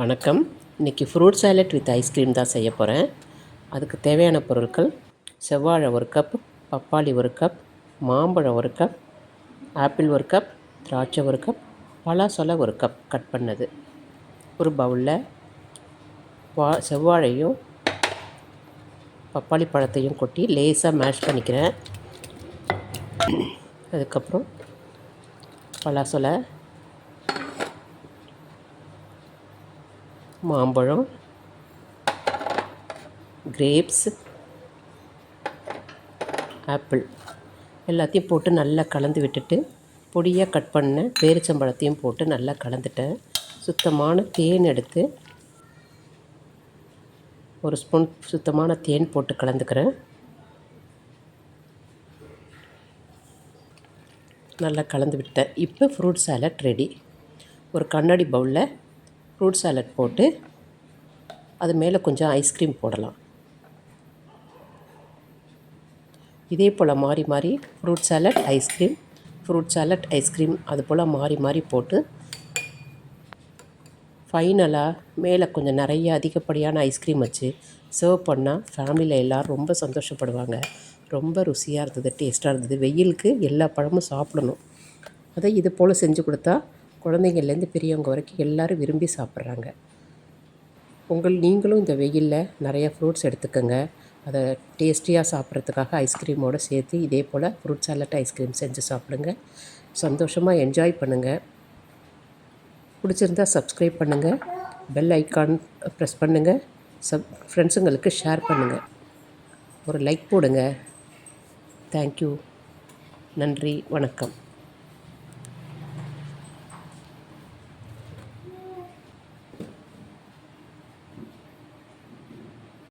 வணக்கம். இன்றைக்கி fruit salad with ice cream தான் செய்ய போகிறேன் அதுக்கு தேவையான பொருட்கள் செவ்வாழை ஒரு கப் பப்பாளி ஒரு கப் மாம்பழம் ஒரு கப் ஆப்பிள் ஒரு கப் திராட்சை ஒரு கப் பலாசொலை ஒரு கப் கட் பண்ணது. ஒரு பவுலில் வா செவ்வாழையும் பப்பாளி பழத்தையும் கொட்டி லேசாக மேஷ் பண்ணிக்கிறேன். அதுக்கப்புறம் பலாசொலை மாம்பழம் கிரேப்ஸ் ஆப்பிள் எல்லாத்தையும் போட்டு நல்லா கலந்து விட்டுட்டு பொடியாக கட் பண்ண பேரிச்சம்பழத்தையும் போட்டு நல்லா கலந்துட்டேன். சுத்தமான தேன் எடுத்து ஒரு ஸ்பூன் சுத்தமான தேன் போட்டு கலந்துக்கிறேன். நல்லா கலந்து விட்டேன் இப்போ ஃப்ரூட் சாலட் ரெடி ஒரு கண்ணாடி பவுலில் ஃப்ரூட் சாலட் போட்டு அது மேலே கொஞ்சம் ஐஸ்கிரீம் போடலாம். இதே போல் மாறி மாறி fruit salad ice cream fruit salad ice cream அது போல் மாறி மாறி போட்டு ஃபைனலாக மேலே கொஞ்சம் நிறைய அதிகப்படியான ஐஸ்கிரீம் வச்சு சர்வ் பண்ணால் ஃபேமிலியில் எல்லோரும் ரொம்ப சந்தோஷப்படுவாங்க. ரொம்ப ருசியாக இருந்தது டேஸ்ட்டாக இருந்தது. வெயிலுக்கு எல்லா பழமும் சாப்பிடணும். அதை இது போல் செஞ்சு கொடுத்தா குழந்தைங்கள்லேருந்து பெரியவங்க வரைக்கும் எல்லோரும் விரும்பி சாப்பிட்றாங்க. உங்கள் நீங்களும் இந்த வெயிலில் நிறைய ஃப்ரூட்ஸ் எடுத்துக்கோங்க. அதை டேஸ்டியாக சாப்பிட்றதுக்காக ஐஸ்கிரீமோடு சேர்த்து இதே போல் ஃப்ரூட் சாலட் ஐஸ்கிரீம் செஞ்சு சாப்பிடுங்க. சந்தோஷமாக என்ஜாய் பண்ணுங்கள் பிடிச்சிருந்தா சப்ஸ்கிரைப் பண்ணுங்கள் பெல் ஐக்கான் ப்ரெஸ் பண்ணுங்கள் சப் ஃப்ரெண்ட்ஸுங்களுக்கு ஷேர் பண்ணுங்கள் ஒரு லைக் போடுங்க. தேங்க்யூ நன்றி. வணக்கம்.